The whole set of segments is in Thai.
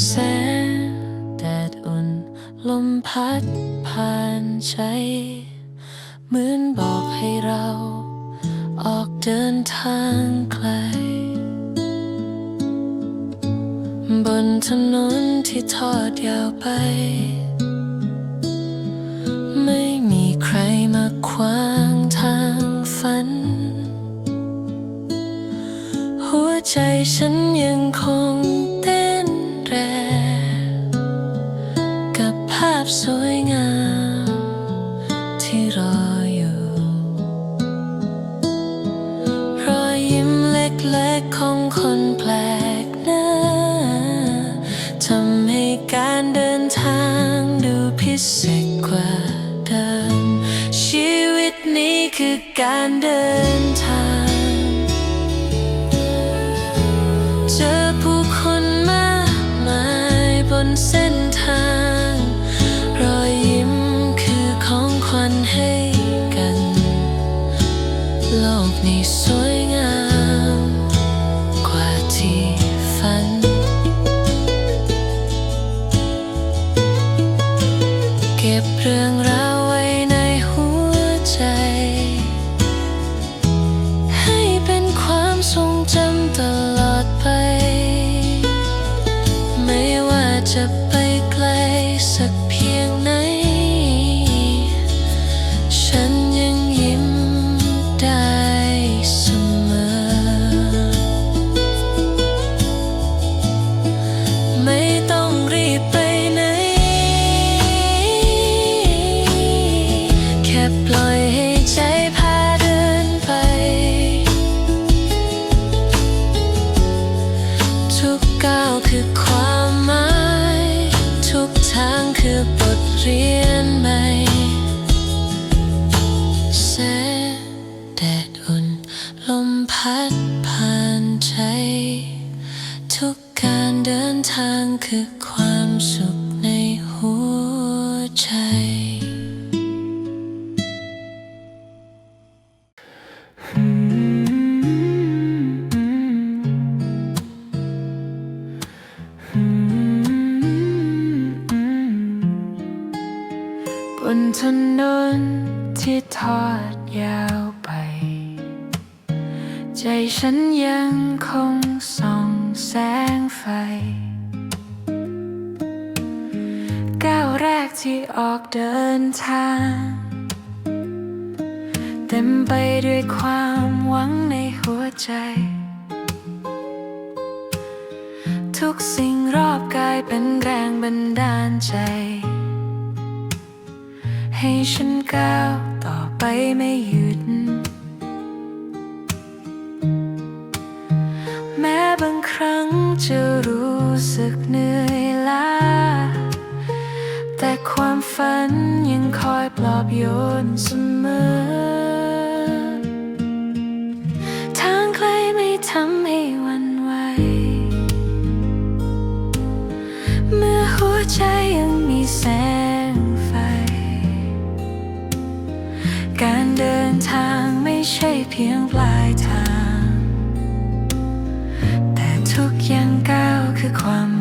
แสงแดดอุ่น ลมพัดผ่านใจเหมือนบอกให้เรา ออกเดินทางไกล บนถนนที่ทอดยาวไป ไม่มีใครมาขวางทางฝัน หัวใจฉันยังคง การเดินทางดูพิเศษกว่าเดิมชีวิตนี้คือการเดิน จะไปไกลสักเพียงนั้น ทุกการเดินทางคือความสุขในหัวใจ ทุกสิ่งรอบกายเป็นแรงบันดาลใจ ให้ฉันก้าวต่อไปไม่หยุด แม้บางครั้งจะรู้สึกเหนื่อยล้า แต่ความฝันยังคอยปลอบโยนเสมอ quand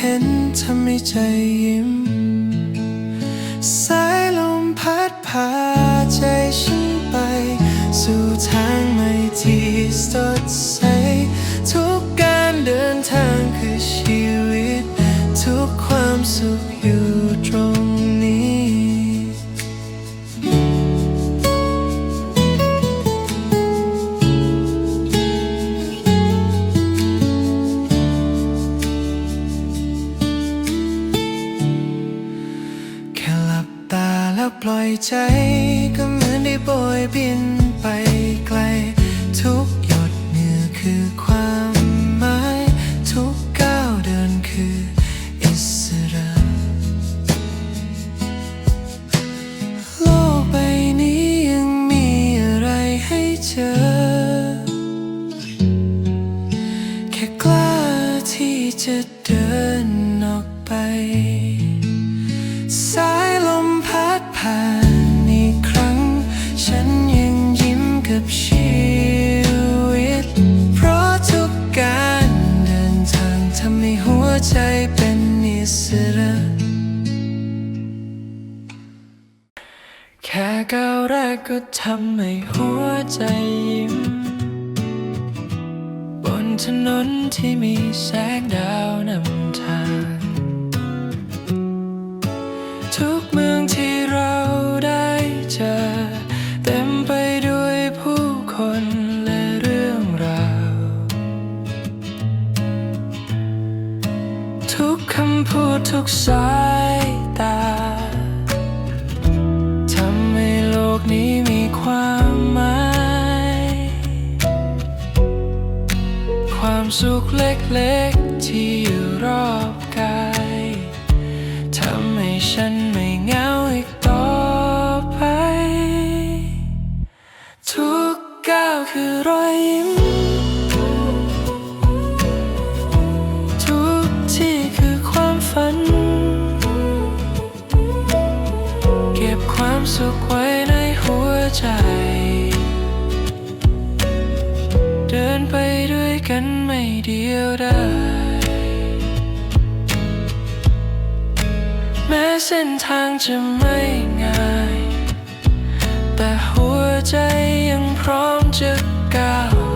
เห็นทำให้ใจยิ้ม สายลมพัดผ่านำให้หัวใจยิ้ม บนถนนที่มีแสงดาวนำทาง ทุกเมืองที่เราได้เจอ เต็มไปด้วยผู้คนและเรื่องราว ทุกคำพูดทุกสาย สุขเล็กๆ ที่อยู่รอบกายทำให้ฉันไม่เหงาอีกต่อไป ทุกก้าวคือรอยยิ้ม ทุกที่คือความฝัน เก็บความสุขไว้ในหัวใจ ด้นไม่เดียวได้แม้เส้นทางจะไม่ง่าย แต่หัวใจยังพร้อมจะก้าว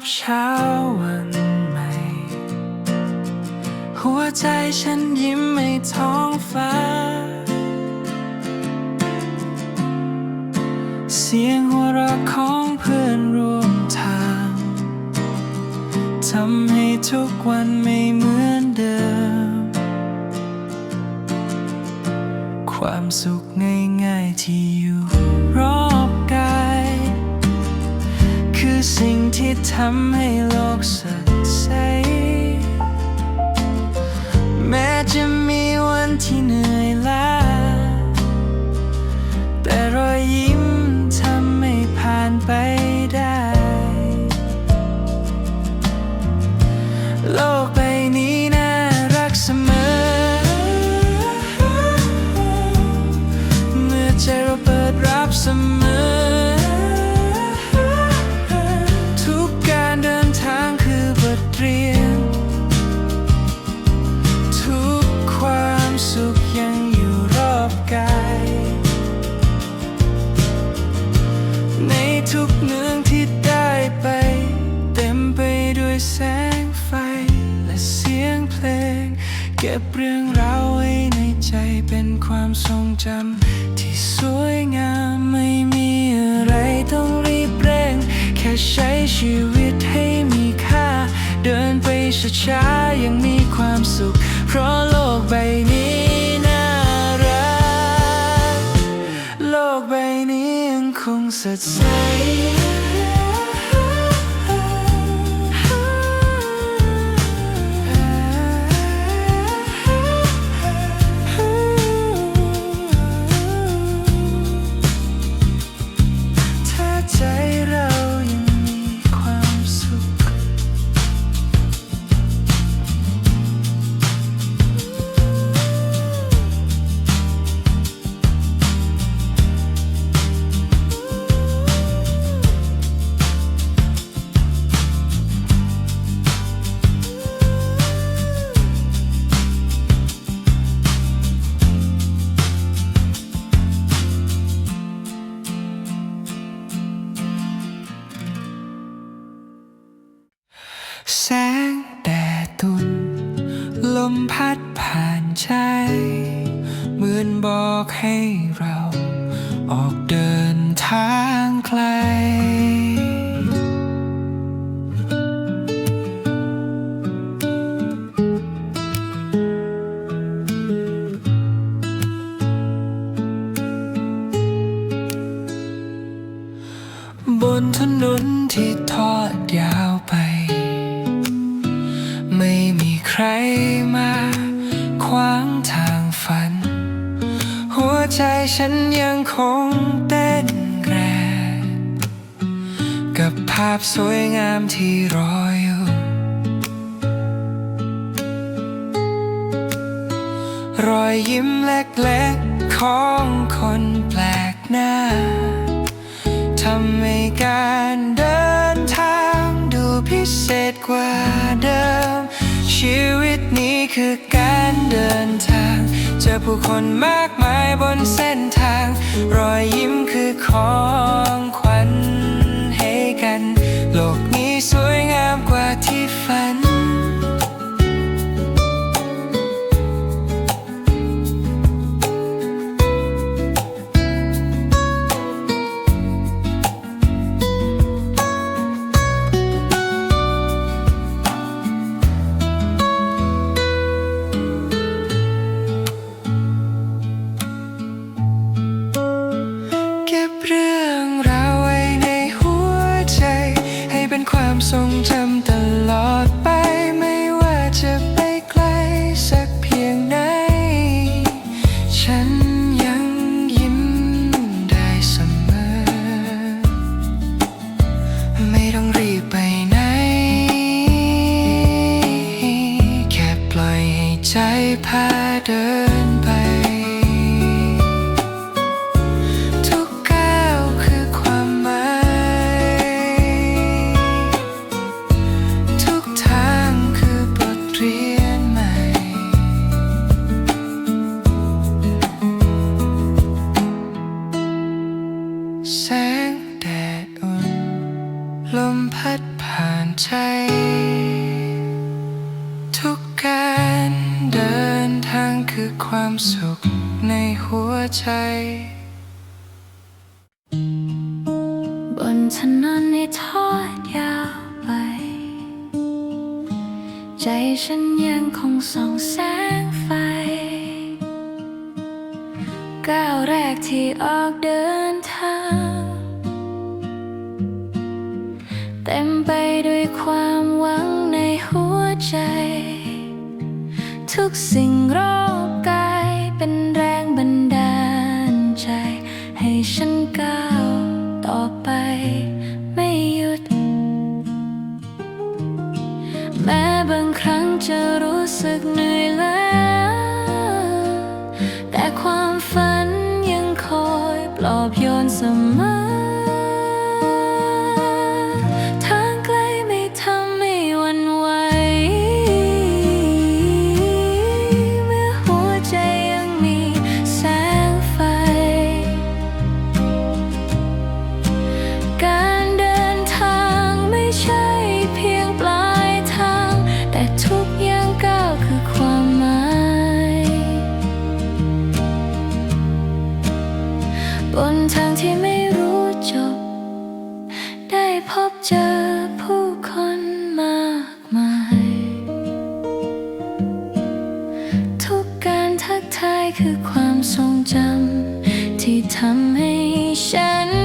บเช้าวันใหม่ หัวใจฉันยิ้มให้ท้องฟ้า เสียงหัวเราะของเพื่อนร่วมทาง ทำให้ทุกวันไม่เหมือนเดิม ความสุขง่ายๆที่ ที่ทำให้โลกสด เก็บเรื่องราวไว้ในใจเป็นความทรงจำที่สวยงามไม่มีอะไรต้องรีบเร่ง แค่ใช้ชีวิตให้มีค่า เดินไปช้าๆยังมีความสุข เพราะโลกใบนี้น่ารัก โลกใบนี้ยังคงสดใส เศษกว่าเดิม ชีวิตนี้คือการเดินทาง เจอผู้คนมากมายบนเส้นทาง รอยยิ้มคือของขวัญให้กัน โลกนี้สวยงามกว่าที่ ความทรงจำตลอดไป มพัดผ่านใจ ทุกการเดินทางคือความสุขในหัวใจ บนถนนที่ทอดยาวไป ใจฉันยังคงส่องแสงไฟ ก้าวแรกที่ออกเดิน ใจ ทุกสิ่งรอบกายเป็นแรงบันดาลใจ ให้ฉันก้าวต่อไปไม่หยุด แม้บางครั้งจะรู้สึกเหนื่อย พบเจอผู้คนมากมาย ทุกการทักทายคือความทรงจำที่ทำให้ฉัน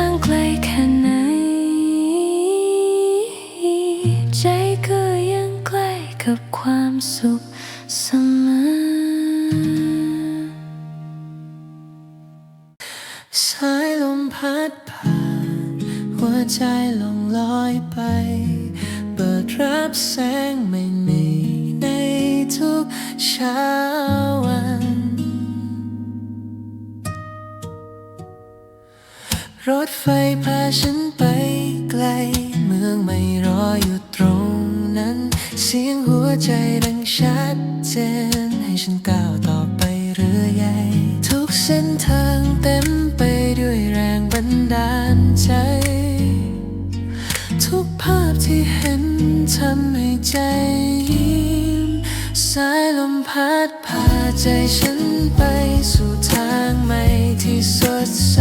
ทางไกลแค่ไหน ใจก็ยังใกล้กับความสุข รถไฟพาฉันไปไกล เมืองไม่รออยู่ตรงนั้น เสียงหัวใจดังชัดเจน ให้ฉันก้าวต่อไปเรื่อยใหญ่ทุกเส้นทางเต็มไปด้วยแรงบันดาลใจ ทุกภาพที่เห็นทำให้ใจยิ้มสายลมพัดพาใจฉันไปสู่ทางใหม่ที่สดใส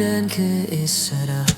ก้าว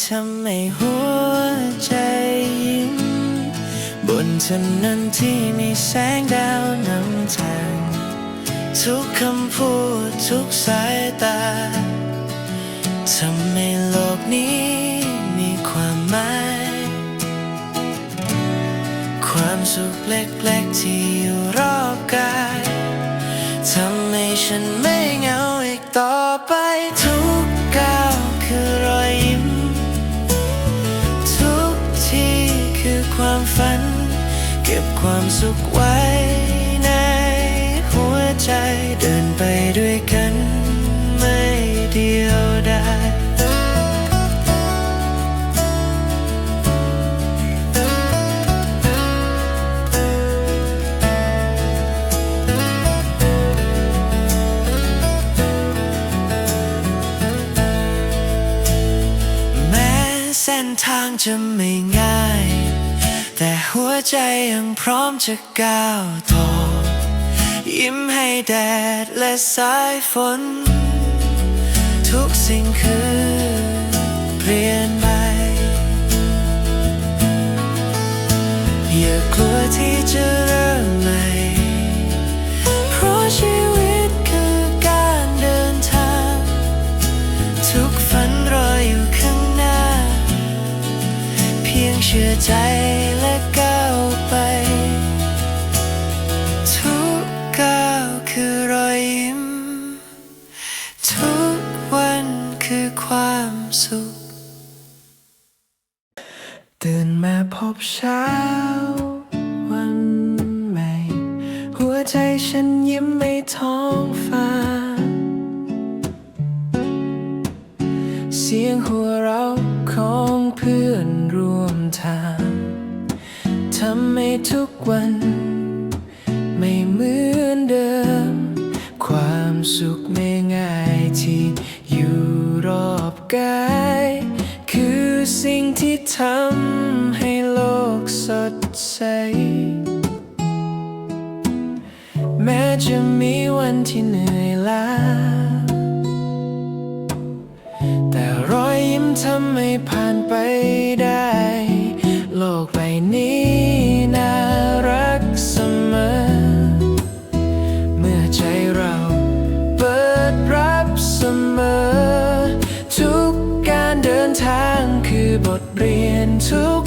ทำให้หัวใจยิ้ม บนถนนที่มีแสงดาวนำทาง ทุกคำพูดทุกสายตาทำให้โลกนี้มีความหมาย ความสุขเล็กๆที่อยู่รอบกายทำให้ฉันไม่เหงาอีกต่อไปทุก เก็บความสุขไว้ในหัวใจเดินไปด้วยกันไม่เดียวดายเส้นทางจะไม่ ใจยังพร้อมจะก้าวต่อยิ้มให้แดดและสายฝน ทุกสิ่งคือเปลี่ยนไป สียงหัวเราะของเพื่อนร่วมทางทำให้ทุกวัน ไม่เหมือนเดิม ความสุขไม่ง่ายที่อยู่รอบกายคือสิ่งที่ทำให้โลกสดใส แม้จะมีวันที่เหนื่อยล้า ทำให้ผ่านไปได้ โลกใบนี้น่ารักเสมอ เมื่อใจเราเปิดรับเสมอ ทุกการเดินทางคือบทเรียนทุก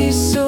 รง